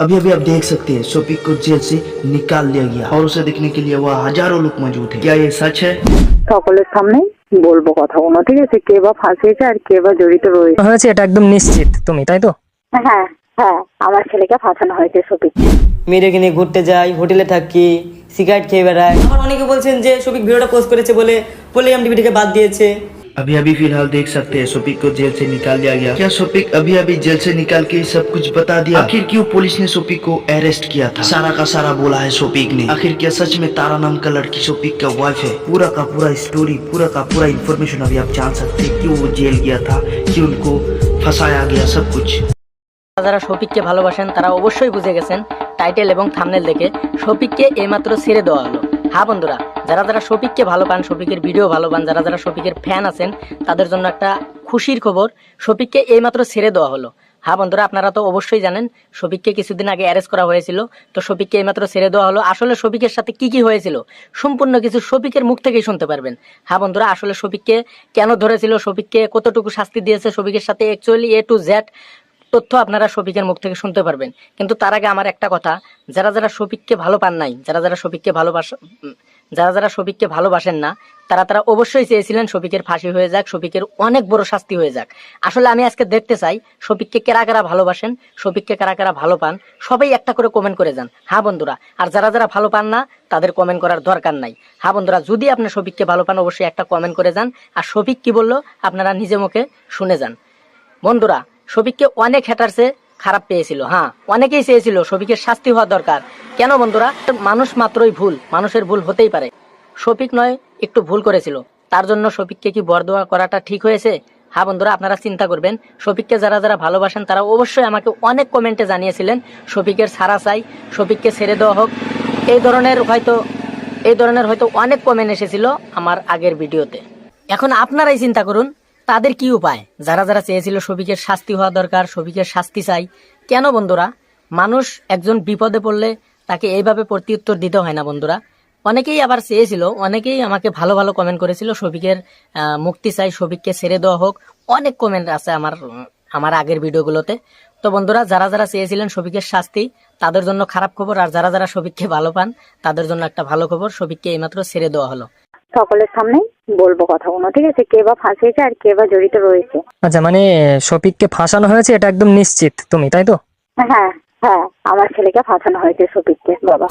अभी अभी आप देख सकते हैं शोपिक को जेल से निकाल लिया गया और उसे देखने के लिए वहाँ हजारों लोग मौजूद हैं क्या ये सच है সকলের সামনেই বলবো কথাগুলো ঠিক আছে কে বা ফাঁসিয়েছে আর কে বা জড়িত রয়েছে হয়েছে এটা একদম নিশ্চিত তুমি তাই তো হ্যাঁ হ্যাঁ আমার ছেলেকে ফাঁসানো হয়েছে সপিক মেয়েদেরকে নিয়ে ঘুরতে যাই হোটেলে থাকি সিগারেট খেয়ে বেড়াই আবার অনেকে বলছেন যে সবিক ভিডিওটা পোস্ট করেছে বলে বলে এমডিবি থেকে বাদ দিয়েছে अभी अभी फिलहाल देख सकते हैं शोपिक को जेल से निकाल लिया गया क्या शोपिक अभी अभी जेल से निकाल के सब कुछ बता दिया आखिर क्यों पुलिस ने शोपिक को अरेस्ट किया था सारा का सारा बोला है शोपिक ने आखिर क्या सच में तारा नाम का लड़की शोपिक का वाइफ है पूरा का पूरा स्टोरी पूरा का पूरा इन्फॉर्मेशन अभी आप जान सकते हैं क्यों वो जेल गया था क्यों उनको फंसाया गया सब कुछ যারা শফিককে ভালোবাসেন তারা অবশ্যই বুঝে গেছেন টাইটেল এবং থামনেল দেখে শফিককে এইমাত্র ছেড়ে দেওয়া হলো হ্যাঁ বন্ধুরা যারা যারা শফিককে ভালো পান, শফিকের ভিডিও ভালো পান, যারা যারা শফিকের ফ্যান আছেন, তাদের জন্য একটা খুশির খবর, শফিককে এইমাত্র ছেড়ে দেওয়া হলো। হ্যাঁ বন্ধুরা, আপনারা তো অবশ্যই জানেন, শফিককে কিছুদিন আগে অ্যারেস্ট করা হয়েছিল, তো শফিককে এইমাত্র ছেড়ে দেওয়া হলো। আসলে শফিকের সাথে কি কি হয়েছিল, সম্পূর্ণ কিছু শফিকের মুখ থেকেই শুনতে পারবেন। হ্যাঁ বন্ধুরা, আসলে শফিককে কেন ধরেছিল, শফিককে কতটুকু শাস্তি দিয়েছে, শফিকের সাথে অ্যাকচুয়ালি এ টু জেড তথ্য আপনারা শফিকের মুখ থেকে শুনতে পারবেন। কিন্তু তার আগে আমার একটা কথা, যারা যারা শফিককে ভালো পান নাই, যারা যারা শফিককে ভালোবাস যারা যারা শফিককে ভালোবাসেন না, তারা তারা অবশ্যই চেয়েছিলেন শফিকের ফাঁসি হয়ে যাক, শফিকের অনেক বড় শাস্তি হয়ে যাক। আসলে আমি আজকে দেখতে চাই, শফিককে কারা কারা ভালোবাসেন, শফিককে কারা কারা ভালো পান, সবাই একটা করে কমেন্ট করে যান। হ্যাঁ বন্ধুরা, আর যারা যারা ভালো পান না, তাদের কমেন্ট করার দরকার নাই। হ্যাঁ বন্ধুরা, যদি আপনি শফিককে ভালো পান, অবশ্যই একটা কমেন্ট করে যান। আর শফিক কি বলল, আপনারা নিজে মুখে শুনে যান। বন্ধুরা, শফিককে অনেক হ্যাটারসে খারাপ পেয়েছিল হ্যাঁ অনেকেই চেয়েছিল শফিকের শাস্তি হওয়া দরকার। কেন বন্ধুরা? মানুষ মাত্রই ভুল, মানুষের ভুল হতেই পারে। শফিক নয়, একটু ভুল করেছিল। তার জন্য শফিককে কি বরদোয়া করাটা ঠিক হয়েছে? হ্যাঁ বন্ধুরা, আপনারা চিন্তা করবেন। শফিককে যারা যারা ভালোবাসেন, তারা অবশ্যই আমাকে অনেক কমেন্টে জানিয়েছিলেন, শফিকের ছাড়া চাই, শফিককে ছেড়ে দেওয়া হোক। এই ধরনের হয়তো, এই ধরনের হয়তো অনেক কমেন্ট এসেছিল আমার আগের ভিডিওতে। এখন আপনারাই চিন্তা করুন, তাদের কি উপায়? যারা যারা চেয়েছিল শফিকের শাস্তি হওয়া দরকার, শফিকের শাস্তি চাই। কেন বন্ধুরা? মানুষ একজন বিপদে পড়লে তাকে এইভাবে প্রত্যুত্তর দিতে হয় না বন্ধুরা। অনেকেই আবার চেয়েছিল অনেকেই আমাকে ভালো ভালো কমেন্ট করেছিল শফিকের আহ, মুক্তি চাই শফিককে ছেড়ে দেওয়া হোক। অনেক কমেন্ট আছে আমার আমার আগের ভিডিওগুলোতে। তো বন্ধুরা যারা যারা চেয়েছিলেন শফিকের শাস্তি তাদের জন্য খারাপ খবর আর যারা যারা শফিককে ভালো পান তাদের জন্য একটা ভালো খবর শফিককে এইমাত্র ছেড়ে দেওয়া হলো। সকলের সামনেই বলব কথা কথাগুলো ঠিক আছে? কে বা ফাঁসিয়েছে আর কে বা জড়িত রয়েছে? আচ্ছা মানে শফিককে ফাঁসানো হয়েছে এটা একদম নিশ্চিত তুমি তাই তো? হ্যাঁ হ্যাঁ আমার ছেলেকে ফাঁসানো হয়েছে সপিককে বাবা।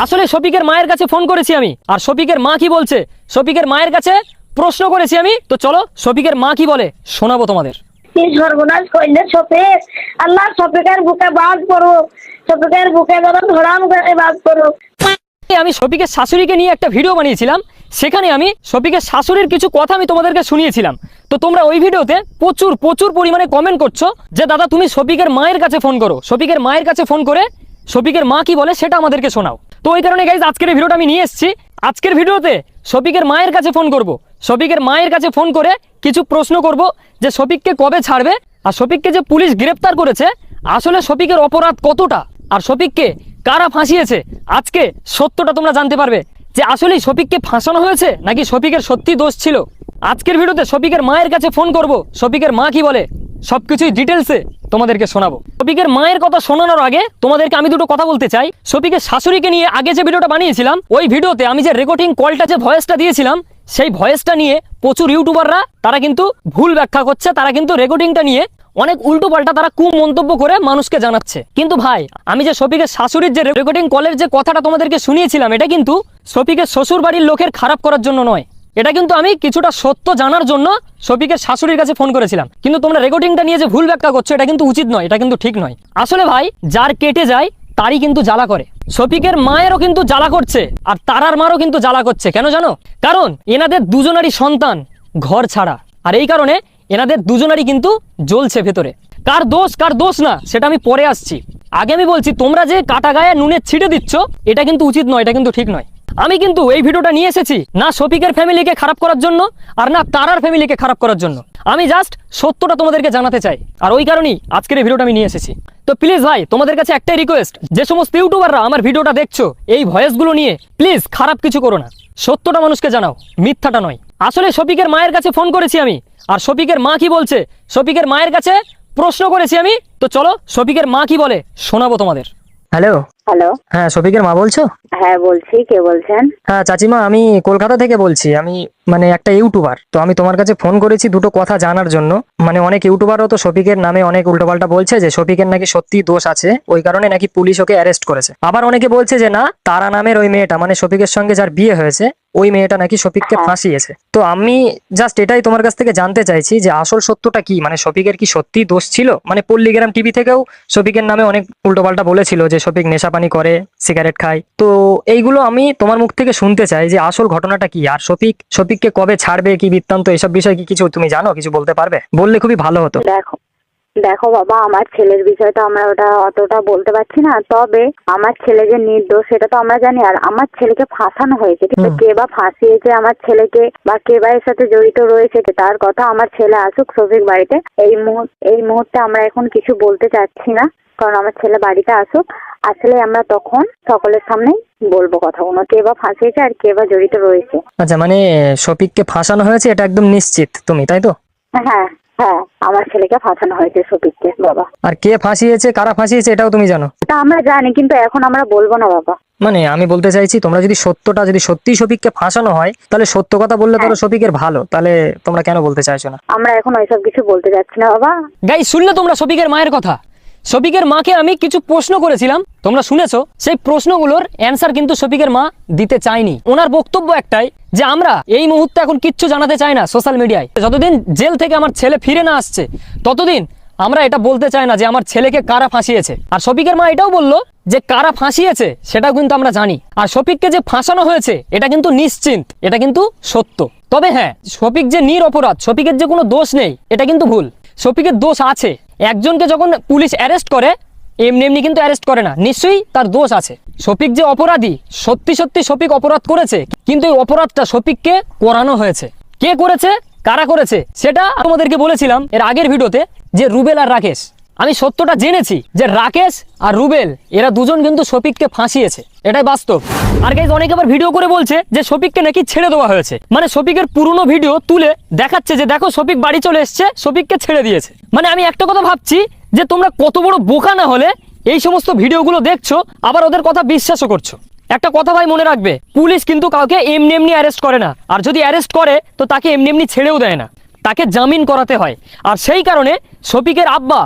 আসলে শফিকের মায়ের কাছে ফোন করেছি আমি আর শফিকের মা কি বলছে? শফিকের মায়ের কাছে প্রশ্ন করেছি আমি তো চলো শফিকের মা কি বলে শোনাবো তোমাদের। কি সর্বনাশ করলে সফেক আল্লাহ সফেকের বুকে বাদ করো বুকে যেন ধরাম করে বাদ করো আমি শফিকের শাশুড়িকে নিয়ে একটা ভিডিও বানিয়েছিলাম সেখানে আমি শফিকের শাশুড়ির কিছু কথা আমি তোমাদেরকে শুনিয়েছিলাম। তো তোমরা ওই ভিডিওতে প্রচুর প্রচুর পরিমাণে কমেন্ট করছ যে, দাদা, তুমি শফিকের মায়ের কাছে ফোন করো। শফিকের মায়ের কাছে ফোন করে শফিকের মা কি বলে সেটা আমাদেরকে শোনাও। তো ওই কারণে গাইজ আজকের ভিডিওটা আমি নিয়ে এসেছি। আজকের ভিডিওতে শফিকের মায়ের কাছে ফোন করব। শফিকের মায়ের কাছে ফোন করে কিছু প্রশ্ন করব যে, শফিককে কবে ছাড়বে? আর শফিককে যে পুলিশ গ্রেপ্তার করেছে, আসলে শফিকের অপরাধ কতটা? আর শফিককে কারা ফাঁসিয়েছে? আজকে সত্যটা তোমরা জানতে পারবে। যে আসলেই শফিককে ফাঁসানো হয়েছে নাকি শফিকের সত্যি দোষ ছিল? আজকের ভিডিওতে শফিকের মায়ের কাছে ফোন করব। শফিকের মা কি বলে? সব কিছুই ডিটেলসে তোমাদেরকে শোনাবো। শফিকের মায়ের কথা শোনানোর আগে তোমাদেরকে আমি দুটো কথা বলতে চাই। শফিকের শাশুড়িকে নিয়ে আগে যে ভিডিওটা বানিয়েছিলাম, ওই ভিডিওতে আমি যে রেকর্ডিং কলটা যে ভয়েসটা দিয়েছিলাম, সেই ভয়েসটা নিয়ে প্রচুর ইউটিউবাররা তারা কিন্তু ভুল ব্যাখ্যা করছে, তারা কিন্তু রেকর্ডিংটা নিয়ে অনেক উল্টো পাল্টা তারা কু মন্তব্য করে মানুষকে জানাচ্ছে। কিন্তু ভাই, আমি যে শফিকের শাশুড়ির যে রেকর্ডিং কলের যে কথাটা তোমাদেরকে শুনিয়েছিলাম, এটা কিন্তু শফিকের শ্বশুর বাড়ির লোকের খারাপ করার জন্য নয়। এটা কিন্তু আমি কিছুটা সত্য জানার জন্য শফিকের শাশুড়ির কাছে ফোন করেছিলাম। কিন্তু তোমরা রেকর্ডিংটা নিয়ে যে ভুল ব্যাখ্যা করছ, এটা কিন্তু উচিত নয়, এটা কিন্তু ঠিক নয়। আসলে ভাই, যার কেটে যায় তারই কিন্তু জ্বালা করে। শফিকের মায়েরও কিন্তু জ্বালা করছে, আর তারার মারও কিন্তু জ্বালা করছে, কেন জানো? কারণ এনাদের দুজনারই সন্তান ঘর ছাড়া, আর এই কারণে এনাদের দুজনারই কিন্তু জ্বলছে ভেতরে। কার দোষ কার দোষ না, সেটা আমি পরে আসছি। আগে আমি বলছি, তোমরা যে কাটা গায়ে নুনে ছিটে দিচ্ছ, এটা কিন্তু উচিত নয়, এটা কিন্তু ঠিক নয়। আমি কিন্তু এই ভিডিওটা নিয়ে এসেছি না শফিকের ফ্যামিলিকে খারাপ করার জন্য, আর না তারার ফ্যামিলিকে খারাপ করার জন্য। আমি জাস্ট সত্যটা তোমাদেরকে জানাতে চাই, আর ওই কারণেই আজকের এই ভিডিওটা আমি নিয়ে এসেছি। তো প্লিজ ভাই, তোমাদের কাছে একটাই রিকোয়েস্ট যে সমস্ত ইউটিউবাররা আমার ভিডিওটা দেখছ, এই ভয়েসগুলো নিয়ে প্লিজ খারাপ কিছু করো না। সত্যটা মানুষকে জানাও, মিথ্যাটা নয়। আসলে শফিকের মায়ের কাছে ফোন করেছি আমি, আর শফিকের মা কি বলছে? শফিকের মায়ের কাছে প্রশ্ন করেছি আমি, তো চলো শফিকের মা কি বলে, শোনাবো তোমাদের। হ্যালো? হ্যালো। হ্যাঁ শফিকের মা বলছো? হ্যাঁ বলছি কে বলছেন? হ্যাঁ চাচিমা আমি কলকাতা থেকে বলছি। আমি মানে একটা ইউটিউবার তো আমি তোমার কাছে ফোন করেছি দুটো কথা জানার জন্য। মানে অনেক ইউটিউবারও তো শফিকের নামে অনেক উল্টোপাল্টা বলছে যে শফিকের নাকি সত্যি দোষ আছে ওই কারণে নাকি পুলিশ ওকে অ্যারেস্ট করেছে। আবার অনেকে বলছে যে না তারা নামের ওই মেয়েটা মানে শফিকের সঙ্গে যার বিয়ে হয়েছে ওই মেয়েটা নাকি শফিককে হ্যাঁ। ফাঁসিয়েছে। তো আমি জাস্ট এটাই তোমার কাছ থেকে জানতে চাইছি যে আসল সত্যটা কি? মানে শফিকের কি সত্যি দোষ ছিল? মানে পল্লীগ্রাম টিভি থেকেও শফিকের নামে অনেক উল্টোপাল্টা বলেছিল যে শফিক নেশাপানি করে সিগারেট খায়। তো এইগুলো আমি তোমার মুখ থেকে শুনতে চাই যে আসল ঘটনাটা কি? আর শফিক শফিককে কবে ছাড়বে কি বৃত্তান্ত? এসব বিষয়ে কি কিছু তুমি জানো? কিছু বলতে পারবে? বললে খুবই ভালো হতো। দেখো দেখো বাবা আমার ছেলের বিষয়টা আমরা ওটা অতটা বলতে পারছি না। তবে আমার ছেলে যে নির্দোষ সেটা তো আমরা জানি। আর আমার ছেলেকে ফাঁসানো হয়েছে কিন্তু। কে বা ফাঁসিয়েছে আমার ছেলেকে বা কে বা এর সাথে জড়িত রয়েছে তার কথা আমার ছেলে আসুক সফিক বাড়িতে এই মুহূর্তে এই মুহূর্তে আমরা এখন কিছু বলতে চাচ্ছি না। কারণ আমার ছেলে বাড়িতে আসুক। আসলে আমরা তখন সকলের সামনেই বলব কথা। কথাগুলো কে বা ফাঁসিয়েছে আর কে বা জড়িত রয়েছে। আচ্ছা মানে শফিককে ফাঁসানো হয়েছে এটা একদম নিশ্চিত তুমি তাই তো? হ্যাঁ হ্যাঁ আমার ছেলেকে ফাঁসানো হয়েছে সফিককে বাবা। আর কে ফাঁসিয়েছে কারা ফাঁসিয়েছে এটাও তুমি জানো? তা আমরা জানি কিন্তু এখন আমরা বলব না বাবা। মানে আমি বলতে চাইছি তোমরা যদি সত্যটা যদি সত্যি শফিককে ফাঁসানো হয় তাহলে সত্য কথা বললে হ্যাঁ। তাহলে শফিকের ভালো তাহলে তোমরা কেন বলতে চাইছো না? আমরা এখন ওইসব কিছু বলতে যাচ্ছি না বাবা। গাই শুনলে তোমরা শফিকের মায়ের কথা? শফিকের মাকে আমি কিছু প্রশ্ন করেছিলাম। তোমরা শুনেছো, সেই প্রশ্নগুলোর অ্যান্সার কিন্তু শফিকের মা দিতে চায়নি। ওনার বক্তব্য একটাই যে, আমরা এই মুহূর্তে এখন কিচ্ছু জানাতে চাই না সোশ্যাল মিডিয়ায়। যতদিন জেল থেকে আমার ছেলে ফিরে না আসছে, ততদিন আমরা এটা বলতে চাই না যে, আমার ছেলেকে কারা ফাঁসিয়েছে? আর শফিকের মা এটাও বলল যে, কারা ফাঁসিয়েছে সেটাও কিন্তু আমরা জানি। আর শফিককে যে ফাঁসানো হয়েছে, এটা কিন্তু নিশ্চিন্ত, এটা কিন্তু সত্য। তবে হ্যাঁ শফিক যে নির অপরাধ শফিকের যে কোনো দোষ নেই, এটা কিন্তু ভুল। শফিকের দোষ আছে একজনকে যখন পুলিশ অ্যারেস্ট করে, এমনি এমনি কিন্তু অ্যারেস্ট করে না। নিশ্চয়ই তার দোষ আছে। শফিক যে অপরাধী, সত্যি সত্যি শফিক অপরাধ করেছে, কিন্তু এই অপরাধটা শফিককে করানো হয়েছে। কে করেছে? কারা করেছে? সেটা আমাদেরকে বলেছিলাম এর আগের ভিডিওতে যে রুবেল আর রাকেশ। আমি সত্যটা জেনেছি যে রাকেশ আর রুবেল, এরা দুজন কিন্তু শফিককে ফাঁসিয়েছে। এটাই বাস্তব। আর গাইজ অনেকে আবার ভিডিও করে বলছে যে শফিককে নাকি ছেড়ে দেওয়া হয়েছে। মানে শফিকের পুরনো ভিডিও তুলে দেখাচ্ছে যে দেখো শফিক বাড়ি চলে এসছে, শফিককে ছেড়ে দিয়েছে। মানে আমি একটা কথা ভাবছি যে তোমরা কত বড় বোকা না হলে এই সমস্ত ভিডিওগুলো দেখছ, আবার ওদের কথা বিশ্বাসও করছ। একটা কথা ভাই মনে রাখবে, পুলিশ কিন্তু কাউকে এমনি এমনি অ্যারেস্ট করে না। আর যদি অ্যারেস্ট করে, তো তাকে এমনি এমনি ছেড়েও দেয় না। তাকে জামিন করাতে হয়। আর সেই কারণে শফিকের আব্বা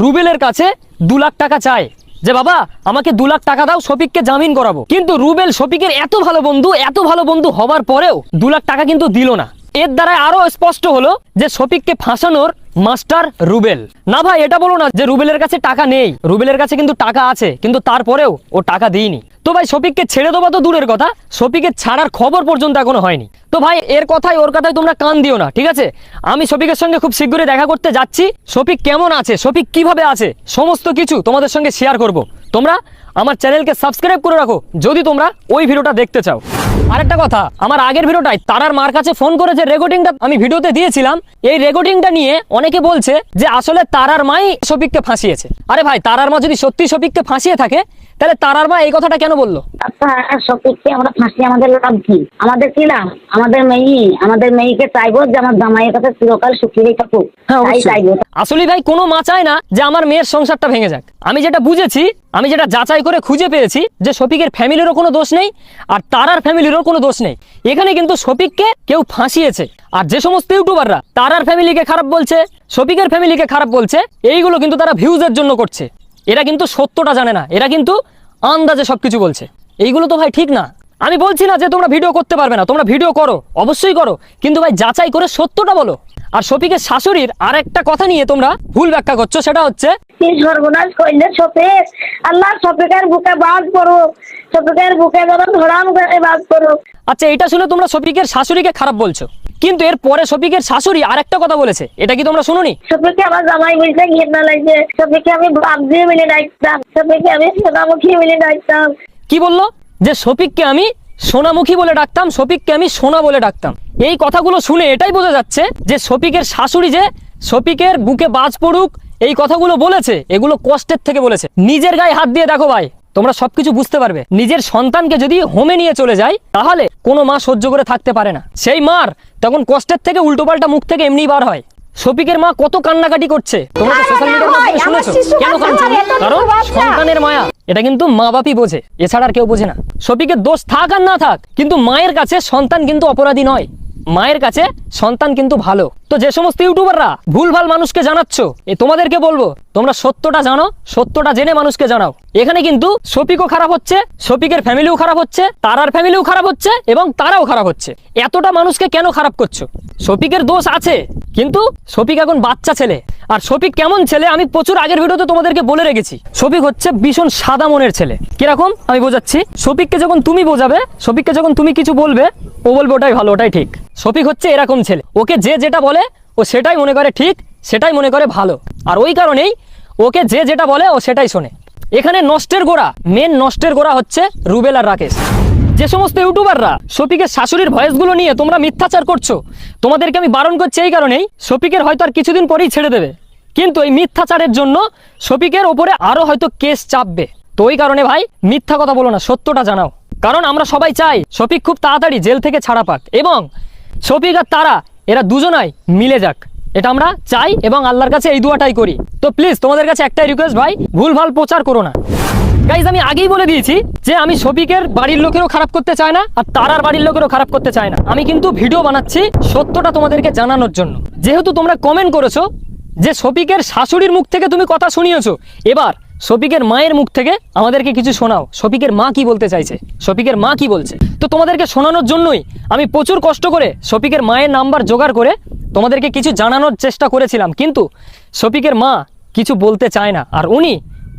রুবেলের কাছে দু লাখ টাকা চায়। যে বাবা, আমাকে দু লাখ টাকা দাও, শফিককে জামিন করাবো। কিন্তু রুবেল শফিকের এত ভালো বন্ধু, এত ভালো বন্ধু হবার পরেও দু লাখ টাকা কিন্তু দিল না। এর দ্বারা আরও স্পষ্ট হলো যে শফিককে ফাঁসানোর মাস্টার রুবেল। না ভাই, এটা বলো না যে রুবেলের কাছে টাকা নেই। রুবেলের কাছে কিন্তু টাকা আছে, কিন্তু তারপরেও ও টাকা দিইনি। তো ভাই শফিককে ছেড়ে দেওয়া তো দূরের কথা। শফিকের ছাড়ার খবর পর্যন্ত এখনও হয়নি। তো ভাই, এর কথাই ওর কথাই তোমরা কান দিও না, ঠিক আছে? আমি শফিকের সঙ্গে খুব শীঘ্রই দেখা করতে যাচ্ছি। শফিক কেমন আছে? শফিক কীভাবে আছে? সমস্ত কিছু তোমাদের সঙ্গে শেয়ার করব। তোমরা আমার চ্যানেলকে সাবস্ক্রাইব করে রাখো, যদি তোমরা ওই ভিডিওটা দেখতে চাও। আরেকটা কথা, আমার আগের ভিডিওটাই তারার মার কাছে ফোন করে যে রেকর্ডিংটা আমি ভিডিওতে দিয়েছিলাম, এই রেকর্ডিংটা নিয়ে অনেকে বলছে যে আসলে তারার মাই শফিককে ফাঁসিয়েছে। আরে ভাই, তারার মা যদি সত্যি শফিককে ফাঁসিয়ে থাকে তাহলে তারার মা এই কথাটা কেন বলল? সত্যি আমরা ফাঁসি আমাদের লাভ কি? আমাদের কি লাভ? আমাদের মেয়ে আমাদের মেয়েকে চাইব যে আমার জামাইয়ের কাছে চিরকাল থাকুক। হ্যাঁ, আসলে ভাই কোনো মা চায় না যে আমার মেয়ের সংসারটা ভেঙে যাক। আমি যেটা বুঝেছি আমি যেটা যাচাই করে খুঁজে পেয়েছি যে শফিকের ফ্যামিলিরও কোনো দোষ নেই আর তারার ফ্যামিলিরও কোনো দোষ নেই। এখানে কিন্তু শফিককে কেউ ফাঁসিয়েছে। আর যে সমস্ত ইউটিউবাররা তারার ফ্যামিলিকে খারাপ বলছে শফিকের ফ্যামিলিকে খারাপ বলছে এইগুলো কিন্তু তারা ভিউজের জন্য করছে। এরা কিন্তু সত্যটা জানে না। এরা কিন্তু আন্দাজে সবকিছু বলছে। এইগুলো তো ভাই ঠিক না। আমি বলছি না যে তোমরা ভিডিও করতে পারবে না তোমরা ভিডিও করো অবশ্যই করো। কিন্তু ভাই যাচাই করে সত্যটা বলো। আর শফিকের শাশুড়ির আর একটা কথা নিয়ে তোমরা ভুল ব্যাখ্যা করছ সেটা হচ্ছে সর্বনাশ করলে শফিক? আল্লাহ শফিকের বুকে বাদ করো শফিকের বুকে যেন ধরাম করে বাদ করো আচ্ছা এটা শুনে তোমরা শফিকের শাশুড়িকে খারাপ বলছো। কিন্তু এর পরে শফিকের শাশুড়ি আর একটা কথা বলেছে। এটা কি তোমরা শুনোনি? শফিককে আমার জামাই বলতে ঘৃণা লাগছে। শফিককে আমি বাপ দিয়ে মিলে ডাকতাম। শফিককে আমি সোনামুখী মিলে ডাকতাম। কি বলল? যে শফিককে আমি সোনামুখী বলে ডাকতাম শফিককে আমি সোনা বলে ডাকতাম। এই কথাগুলো শুনে এটাই বোঝা যাচ্ছে যে শফিকের শাশুড়ি যে শফিকের বুকে বাজ পড়ুক এই কথাগুলো বলেছে এগুলো কষ্টের থেকে বলেছে। নিজের গায়ে হাত দিয়ে দেখো ভাই তোমরা সবকিছু বুঝতে পারবে। নিজের সন্তানকে যদি হোমে নিয়ে চলে যায় তাহলে কোনো মা সহ্য করে থাকতে পারে না। সেই মার তখন কষ্টের থেকে উল্টোপাল্টা মুখ থেকে এমনি বার হয়। শফিকের মা কত কান্নাকাটি করছে। তোমরা তো সোশ্যাল মিডিয়ার মাধ্যমে শুনেছো। কেন কাঁদছে? কারণ সন্তানের মায়া এটা কিন্তু মা বাপই বোঝে। এছাড়া আর কেউ বোঝে না। শফিকের দোষ থাক আর না থাক কিন্তু মায়ের কাছে সন্তান কিন্তু অপরাধী নয়। মায়ের কাছে সন্তান কিন্তু ভালো। তো যে সমস্ত ইউটিউবাররা ভুল ভালো মানুষকে জানাচ্ছ, এ তোমাদেরকে বলব, তোমরা সত্যটা জানো, সত্যটা জেনে মানুষকে জানাও। এখানে কিন্তু শফিকও খারাপ হচ্ছে, শফিকের ফ্যামিলিও খারাপ হচ্ছে, তারার ফ্যামিলিও খারাপ হচ্ছে এবং তারাও খারাপ হচ্ছে। এতটা মানুষকে কেন খারাপ করছ? শফিকের দোষ আছে কিন্তু শফিক এখন বাচ্চা ছেলে। আর শফিক কেমন ছেলে? আমি প্রচুর আগের ভিডিওতে তোমাদেরকে বলে রেখেছি। শফিক হচ্ছে ভীষণ সাদা মনের ছেলে। কীরকম? আমি বোঝাচ্ছি। শফিককে যখন তুমি বোঝাবে, শফিককে যখন তুমি কিছু বলবে, ও বলবে ওটাই ভালো, ওটাই ঠিক। শফিক হচ্ছে এরকম ছেলে। ওকে যে যেটা বলে, ও সেটাই মনে করে ঠিক, সেটাই মনে করে ভালো। আর ওই কারণেই ওকে যে যেটা বলে, ও সেটাই শোনে। এখানে নষ্টের গোড়া মেন নষ্টের গোড়া হচ্ছে রুবেল আর রাকেশ। যে সমস্ত ইউটিউবাররা শফিকের শাশুড়ির ভয়েসগুলো নিয়ে তোমরা মিথ্যাচার করছ, তোমাদেরকে আমি বারণ করছি এই কারণেই শফিকের হয়তো আর কিছুদিন পরেই ছেড়ে দেবে। কিন্তু এই মিথ্যাচারের জন্য শফিকের ওপরে আরও হয়তো কেস চাপবে। তো ওই কারণে ভাই, মিথ্যা কথা বলো না, সত্যটা জানাও। কারণ আমরা সবাই চাই শফিক খুব তাড়াতাড়ি জেল থেকে ছাড়া পাক এবং শফিক আর তারা, এরা দুজনাই মিলে যাক। এটা আমরা চাই এবং আল্লাহর কাছে এই দুয়াটাই করি। তো প্লিজ তোমাদের কাছে একটাই রিকোয়েস্ট ভাই, ভুলভাল প্রচার করো না। গাইজ আমি আগেই বলে দিয়েছি যে আমি শফিকের বাড়ির লোকেরও খারাপ করতে চাই না আর তারার বাড়ির লোকেরও খারাপ করতে চাই না। আমি কিন্তু ভিডিও বানাচ্ছি সত্যটা তোমাদেরকে জানানোর জন্য। যেহেতু তোমরা কমেন্ট করেছ যে শফিকের শাশুড়ির মুখ থেকে তুমি কথা শুনিয়েছো, এবার শফিকের মায়ের মুখ থেকে আমাদেরকে কিছু শোনাও। শফিকের মা কি বলতে চাইছে? শফিকের মা কি বলছে? তো তোমাদেরকে শোনানোর জন্যই আমি প্রচুর কষ্ট করে শফিকের মায়ের নাম্বার জোগাড় করে তোমাদেরকে কিছু জানানোর চেষ্টা করেছিলাম। কিন্তু শফিকের মা কিছু বলতে চায় না। আর উনি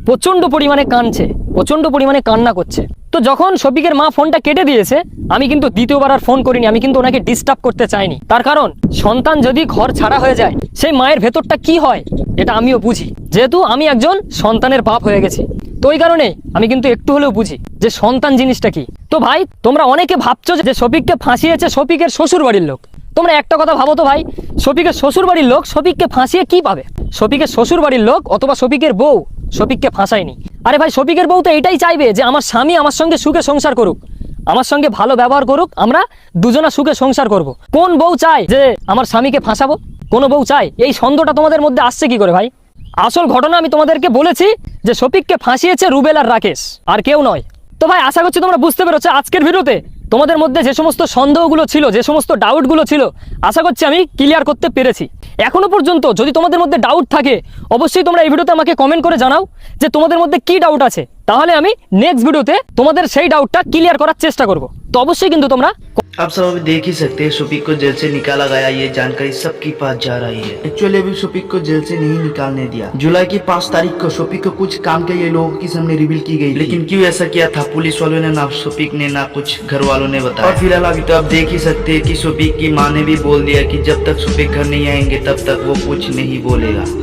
প্রচণ্ড পরিমাণে কাঁদছে প্রচণ্ড পরিমাণে কান্না করছে। তো যখন শফিকের মা ফোনটা কেটে দিয়েছে, আমি কিন্তু দ্বিতীয়বার আর ফোন করিনি, আমি কিন্তু ওনাকে ডিস্টার্ব করতে চাইনি। তার কারণ, সন্তান যদি ঘর ছাড়া হয়ে যায়, সেই মায়ের ভেতরটা কি হয়, এটা আমিও বুঝি। যেহেতু আমি একজন সন্তানের বাপ হয়ে গেছি, তো ওই কারণে আমি কিন্তু একটু হলেও বুঝি যে সন্তান জিনিসটা কি। তো ভাই, তোমরা অনেকে ভাবছ যে শফিককে ফাঁসিয়েছে শফিকের শ্বশুর বাড়ির লোক। তোমরা একটা কথা ভাবো তো ভাই, শফিকের শ্বশুর বাড়ির লোক শফিককে ফাঁসিয়ে কি পাবে? শফিকের শ্বশুর বাড়ির লোক অথবা শফিকের বউ শফিককে ফাঁসায়নি। আরে ভাই, শফিকের বউ তো এটাই চাইবে যে আমার স্বামী আমার সঙ্গে সুখে সংসার করুক। আমার সঙ্গে ভালো ব্যবহার করুক, আমরা দুজনা সুখে সংসার করব। কোন বউ চায় যে আমার স্বামীকে ফাঁসাবো? কোনো বউ চায়? এই সন্দেহটা তোমাদের মধ্যে আসছে কি করে ভাই? আসল ঘটনা আমি তোমাদেরকে বলেছি যে শফিককে ফাঁসিয়েছে রুবেল আর রাকেশ, আর কেউ নয়। তো ভাই, আশা করছি তোমরা বুঝতে পেরেছ আজকের ভিডিওতে তোমাদের মধ্যে যে সমস্ত সন্দেহগুলো ছিল, যে সমস্ত ডাউটগুলো ছিল, আশা করছি আমি ক্লিয়ার করতে পেরেছি। এখনও পর্যন্ত যদি তোমাদের মধ্যে ডাউট থাকে, অবশ্যই তোমরা এই ভিডিওতে আমাকে কমেন্ট করে জানাও যে তোমাদের মধ্যে কি ডাউট আছে। তাহলে আমি নেক্সট ভিডিওতে তোমাদের সেই ডাউটটা ক্লিয়ার করার চেষ্টা করব তো অবশ্যই কিন্তু তোমরা आप सब अभी देख ही सकते हैं शोपिक को जेल से निकाला गया ये जानकारी सबके पास जा रही है एक्चुअली अभी शोपिक को जेल से नहीं निकालने दिया जुलाई की पाँच तारीख को शोपिक को कुछ काम के ये लोगों के सामने रिवील की गई लेकिन क्यों ऐसा किया था पुलिस वालों ने ना शोपिक ने ना कुछ घर वालों ने बताया और फिलहाल अभी तो आप देख ही सकते हैं कि शोपिक की माँ ने भी बोल दिया कि जब तक शोपिक घर नहीं आएंगे तब तक वो कुछ नहीं बोलेगा